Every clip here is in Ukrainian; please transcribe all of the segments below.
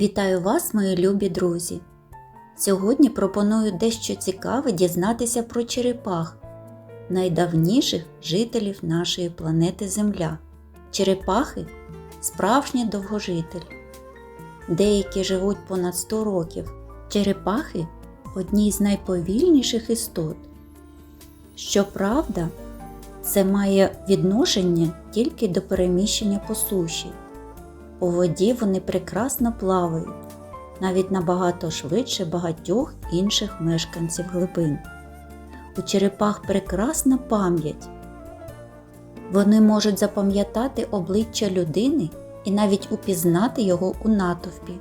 Вітаю вас, мої любі друзі! Сьогодні пропоную дещо цікаве дізнатися про черепах, найдавніших жителів нашої планети Земля. Черепахи справжні довгожителі. Деякі живуть понад 100 років. Черепахи одні з найповільніших істот. Щоправда, це має відношення тільки до переміщення по суші. У воді вони прекрасно плавають, навіть набагато швидше багатьох інших мешканців глибин. У черепах прекрасна пам'ять. Вони можуть запам'ятати обличчя людини і навіть упізнати його у натовпі.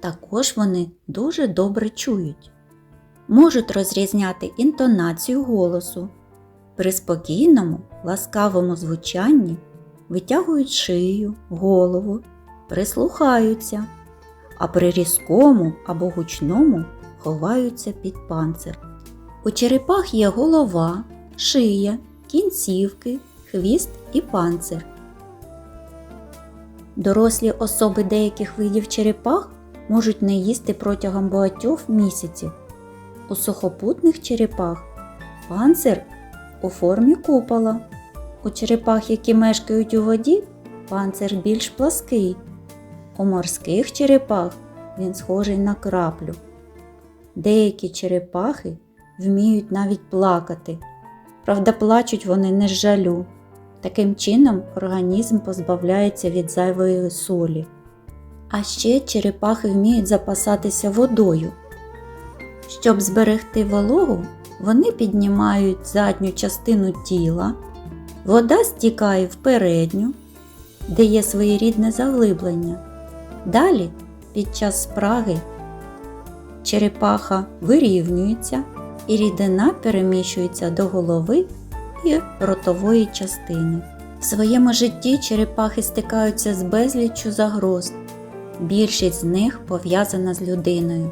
Також вони дуже добре чують, можуть розрізняти інтонацію голосу. При спокійному, ласкавому звучанні витягують шию, голову, прислухаються, а при різкому або гучному ховаються під панцир. У черепах є голова, шия, кінцівки, хвіст і панцир. Дорослі особи деяких видів черепах можуть не їсти протягом багатьох місяців. У сухопутних черепах панцир у формі купола. У черепах, які мешкають у воді, панцир більш плаский. У морських черепах він схожий на краплю. Деякі черепахи вміють навіть плакати. Правда, плачуть вони не з жалю. Таким чином організм позбавляється від зайвої солі. А ще черепахи вміють запасатися водою. Щоб зберегти вологу, вони піднімають задню частину тіла, вода стікає в передню, де є своєрідне заглиблення. Далі, під час спраги, черепаха вирівнюється і рідина переміщується до голови і ротової частини. В своєму житті черепахи стикаються з безліччю загроз. Більшість з них пов'язана з людиною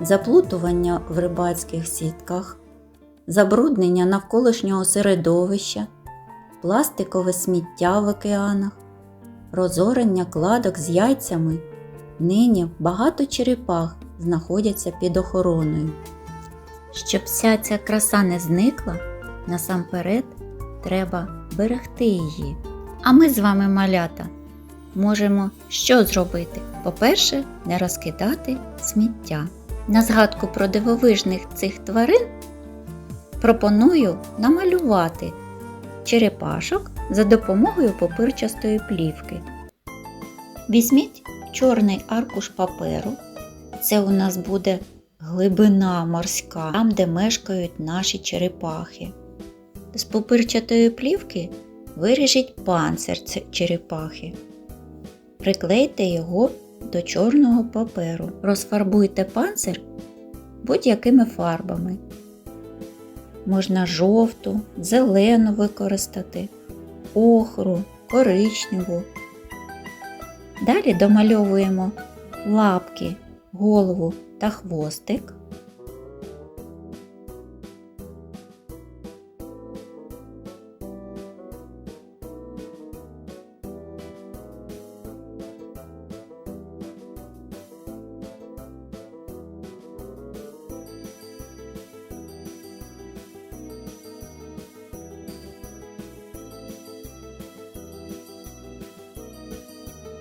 заплутування в рибацьких сітках, забруднення навколишнього середовища, пластикове сміття в океанах, розорення кладок з яйцями. Нині багато черепах знаходяться під охороною. Щоб вся ця краса не зникла, насамперед треба берегти її. А ми з вами, малята, можемо що зробити? По-перше, не розкидати сміття. На згадку про дивовижних цих тварин пропоную намалювати черепашок за допомогою папирчастої плівки. Візьміть чорний аркуш паперу. Це у нас буде глибина морська, там, де мешкають наші черепахи. З папирчатої плівки виріжіть панцир черепахи. Приклейте його до чорного паперу. Розфарбуйте панцир будь-якими фарбами. Можна жовту, зелену використати, охру, коричневу. Далі домальовуємо лапки, голову та хвостик.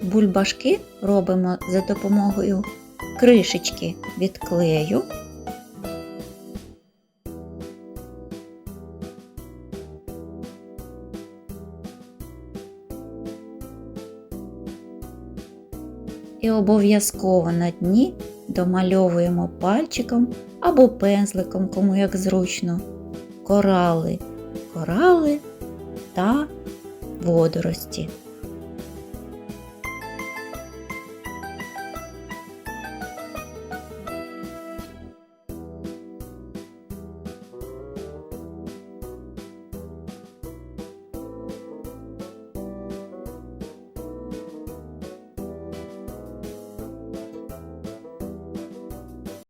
Бульбашки робимо за допомогою кришечки від клею. І обов'язково на дні домальовуємо пальчиком або пензликом, кому як зручно, корали, корали та водорості.